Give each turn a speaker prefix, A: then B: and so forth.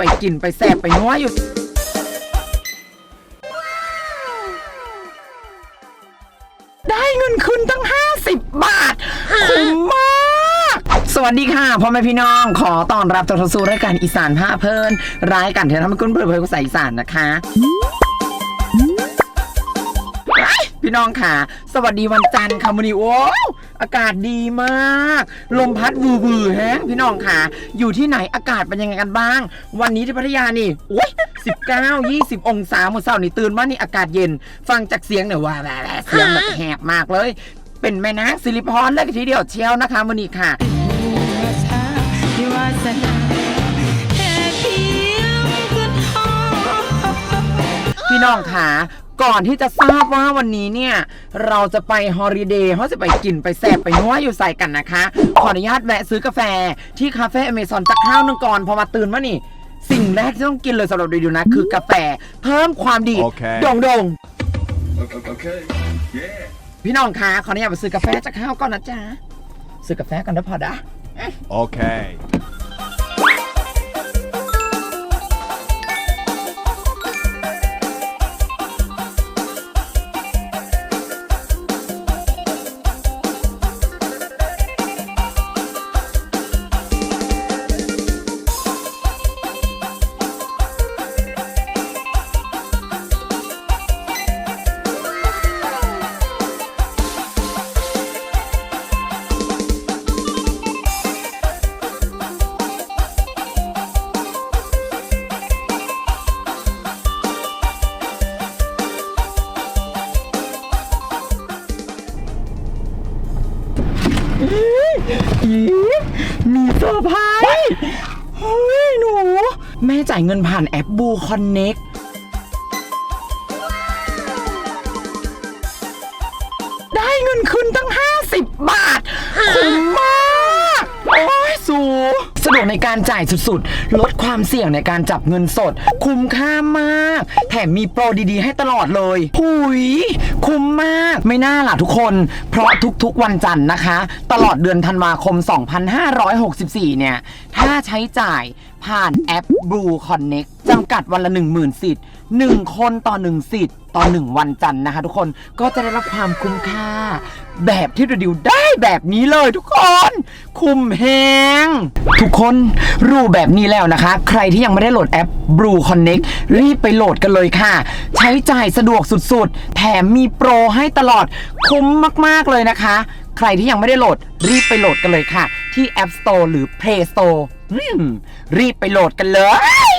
A: ไปกินไปแสบไปนัวอยู่ได้เงินคืนตั้ง 50 บาทคุ้มมาก สวัสดีค่ะพ่อแม่พี่น้องขอต้อนรับทุกท่านสู่รายการอีสานผ้าเพลินรายการที่ทำให้คุณเปิดเผยภาษาอีสานนะคะ พี่น้องค่ะ สวัสดีวันจันทร์ค่ะวันนี้โอ้อากาศดีมาก ลมพัดวือวือแฮะพี่น้องค่ะ อยู่ที่ไหนอากาศเป็นยังไงกันบ้าง วันนี้ที่พัทยานี่โอ้ย19 20 องศาเมื่อเช้านี่ตื่นมานี่อากาศเย็น ฟังจากเสียงเนี่ยว่าแหละเสียงแบบแหบมากเลย เป็นแม่นางสิริพรเลยทีเดียวเชียวนะคะวันนี้ค่ะ
B: ที่วาสนาแค่เพียงคุณพ่อ
A: พี่น้องค่ะ ก่อนที่จะทราบว่าวันนี้เนี่ย เราจะไปฮอลิเดย์เขาจะไปกินไปแสบไปนัวอยู่ใส่กันนะคะ ขออนุญาตแวะซื้อกาแฟที่คาเฟ่อเมซอนจากข้าวหนึงก่อนพอมาตื่นมานี่ สิ่งแรกที่ต้องกินเลยสำหรับดูนะ คือกาแฟเพิ่มความดีด
C: โอเค
A: โด่งโด่ง
D: Okay. Yeah.
A: ๆพี่น้องคะขออนุญาตไปซื้อกาแฟจากข้าวก่อนนะจ๊ะซื้อกาแฟกันนะพอดะ
C: Okay.
A: อีมีเซอร์ไพรส์เฮ้ยหนู แม่จ่ายเงินผ่านแอปบูคอนเน็กได้เงินคืนตั้ง 50 บาท คุ้มมาก โอ้ยสูสะดวกในการจ่ายสุดๆ ลดความเสี่ยงในการจับเงินสด คุ้มค่ามาก แถมมีโปรดีๆ ให้ตลอดเลยหุย คุ้มมาก ไม่น่าล่ะทุกคน เพราะทุกๆวันจันทร์นะคะ ตลอดเดือนธันวาคม 2564 เนี่ย ถ้าใช้จ่ายผ่านแอป Blue Connect จำกัดวันละ 10,000 สิทธิ์1 คนต่อ 1 สิทธิ์ต่อ 1 วันจันทร์นะคะทุกคนก็จะได้รับความคุ้มค่า แบบที่เราดิวได้แบบนี้เลยทุกคน คุ้มแฮงทุกคนรู้แบบนี้แล้วนะคะ ใครที่ยังไม่ได้โหลดแอป Blue Connect รีบไปโหลดกันเลยค่ะ ใช้จ่ายสะดวกสุดๆ แถมมีโปรให้ตลอดคุ้มมากๆเลยนะคะ ใครที่ยังไม่ได้โหลดรีบไปโหลดกันเลยค่ะ ที่ App Store หรือ Play Store รีบไปโหลดกันเลย